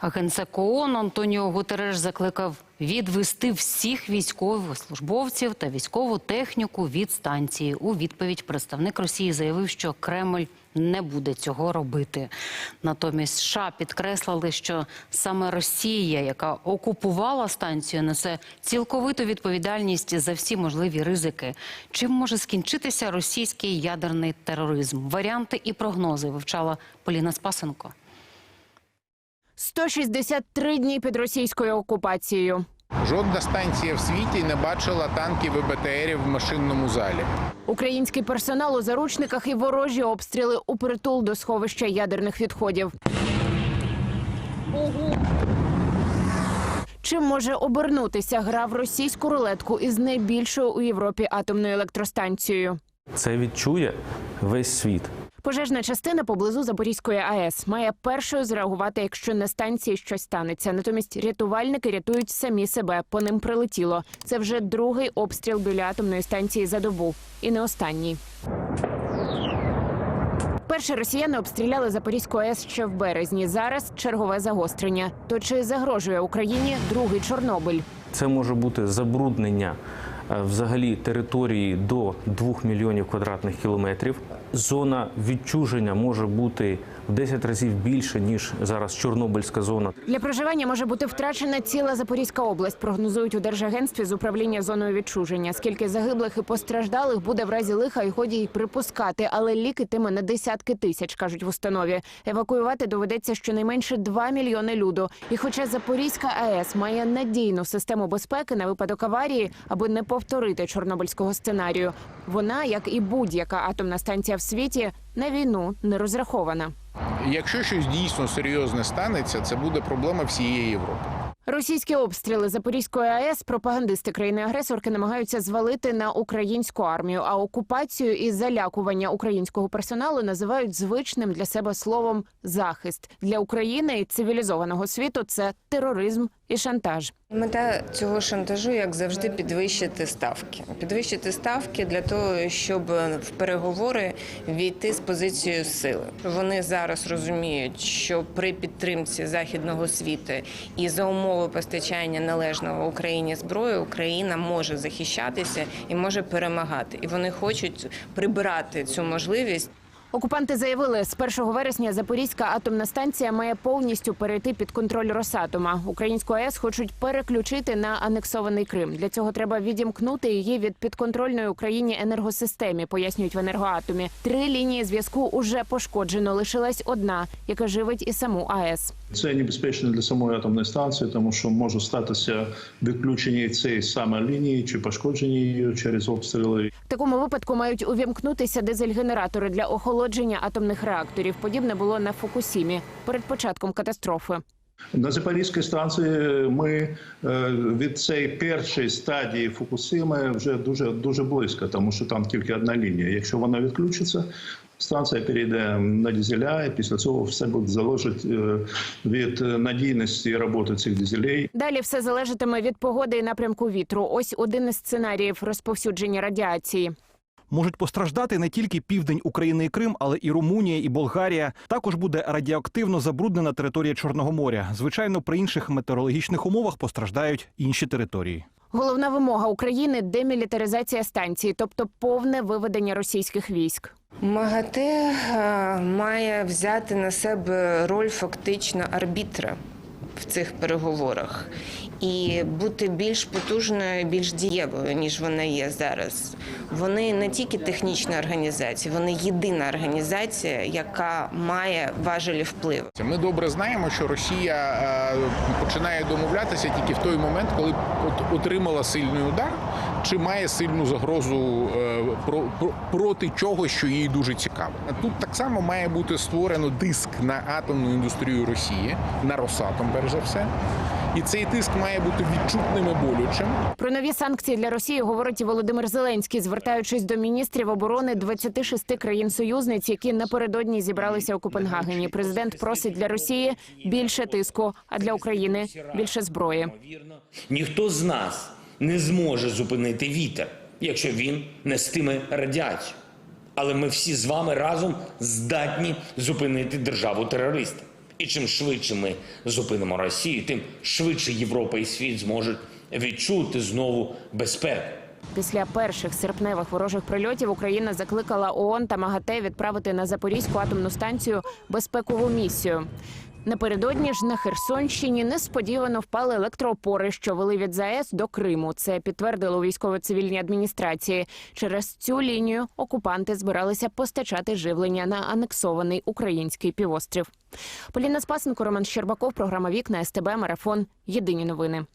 Генсек ООН Антоніо Гутереш закликав відвести всіх військовослужбовців та військову техніку від станції. У відповідь представник Росії заявив, що Кремль не буде цього робити. Натомість США підкреслили, що саме Росія, яка окупувала станцію, несе цілковиту відповідальність за всі можливі ризики. Чим може скінчитися російський ядерний тероризм? Варіанти і прогнози вивчала Поліна Спасенко. 163 дні під російською окупацією. Жодна станція в світі не бачила танків і БТРів в машинному залі. Український персонал у заручниках і ворожі обстріли у притул до сховища ядерних відходів. Чим може обернутися гра в російську рулетку із найбільшою у Європі атомною електростанцією? Це відчує весь світ. Пожежна частина поблизу Запорізької АЕС має першою зреагувати, якщо на станції щось станеться. Натомість рятувальники рятують самі себе. По ним прилетіло. Це вже другий обстріл біля атомної станції за добу, і не останній. Перше росіяни обстріляли Запорізьку АЕС ще в березні. Зараз чергове загострення. То чи загрожує Україні другий Чорнобиль? Це може бути забруднення взагалі території до 2 мільйонів квадратних кілометрів. Зона відчуження може бути в 10 разів більше ніж зараз Чорнобильська зона. Для проживання може бути втрачена ціла Запорізька область. Прогнозують у держагентстві з управління зоною відчуження. Скільки загиблих і постраждалих буде в разі лиха, і годі й припускати, але ліки тиме на десятки тисяч, кажуть в установі. Евакуювати доведеться щонайменше 2 мільйони люду. І хоча Запорізька АЕС має надійну систему безпеки на випадок аварії, аби не повторити чорнобильського сценарію, вона, як і будь-яка атомна станція в світі, на війну не розрахована. Якщо щось дійсно серйозне станеться, це буде проблема всієї Європи. Російські обстріли Запорізької АЕС пропагандисти країни-агресорки намагаються звалити на українську армію. А окупацію і залякування українського персоналу називають звичним для себе словом захист для України і цивілізованого світу. Це тероризм і шантаж. Мета цього шантажу, як завжди, підвищити ставки. Підвищити ставки для того, щоб в переговори війти з позицією сили. Вони зараз розуміють, що при підтримці західного світу і за умови постачання належного Україні зброї Україна може захищатися і може перемагати. І вони хочуть прибрати цю можливість. Окупанти заявили, з 1 вересня Запорізька атомна станція має повністю перейти під контроль Росатома. Українську АЕС хочуть переключити на анексований Крим. Для цього треба відімкнути її від підконтрольної Україні енергосистемі, пояснюють в енергоатомі. Три лінії зв'язку уже пошкоджено. Лишилась одна, яка живить і саму АЕС. Це небезпечно для самої атомної станції, тому що може статися відключення цієї саме лінії чи пошкодження її через обстріли. В такому випадку мають увімкнутися дизель-генератори для охолодження атомних реакторів. Подібне було на Фукусімі перед початком катастрофи. На Запорізькій станції ми е, від цієї першої стадії Фукусими вже дуже дуже близько, тому що там тільки одна лінія. Якщо вона відключиться, станція перейде на дизеля, і після цього все буде залежати е, від надійності роботи цих дизелей. Далі все залежатиме від погоди і напрямку вітру. Ось один із сценаріїв розповсюдження радіації. Можуть постраждати не тільки південь України і Крим, але і Румунія і Болгарія. Також буде радіоактивно забруднена територія Чорного моря. Звичайно, при інших метеорологічних умовах постраждають інші території. Головна вимога України демілітаризація станції, тобто повне виведення російських військ. МАГАТЕ е, має взяти на себе роль фактично арбітра в цих переговорах і бути більш потужною, більш дієвою, ніж вона є зараз. Вони не тільки технічна організація, вони єдина організація, яка має важелі впливу. Ми добре знаємо, що Росія е, починає домовлятися тільки в той момент, коли от отримала сильний удар, чи має сильну загрозу е, про, про- проти чогось, що їй дуже цікаво. Тут так само має бути створено диск на атомну індустрію Росії, на Росатом, перш за все. І цей тиск має бути відчутним і болючим. Про нові санкції для Росії говорить і Володимир Зеленський, звертаючись до міністрів оборони 26 країн-союзниць, які напередодні зібралися у Копенгагені. Президент просить для Росії більше тиску, а для України більше зброї. Ніхто з нас не зможе зупинити вітер, якщо він нестиме радіацію. Але ми всі з вами разом здатні зупинити державу терориста. І чим швидше ми зупинимо Росію, тим швидше Європа і світ зможуть відчути знову безпеку. Після перших серпневих ворожих прильотів Україна закликала ООН та МАГАТЕ відправити на Запорізьку атомну станцію безпекову місію. Напередодні ж на Херсонщині несподівано впали електроопори, що вели від ЗАЕС до Криму. Це підтвердило у військово-цивільній адміністрації. Через цю лінію окупанти збиралися постачати живлення на анексований український півострів. Поліна Спасенко, Роман Щербаков, програма Вікна СТБ Марафон. Єдині новини.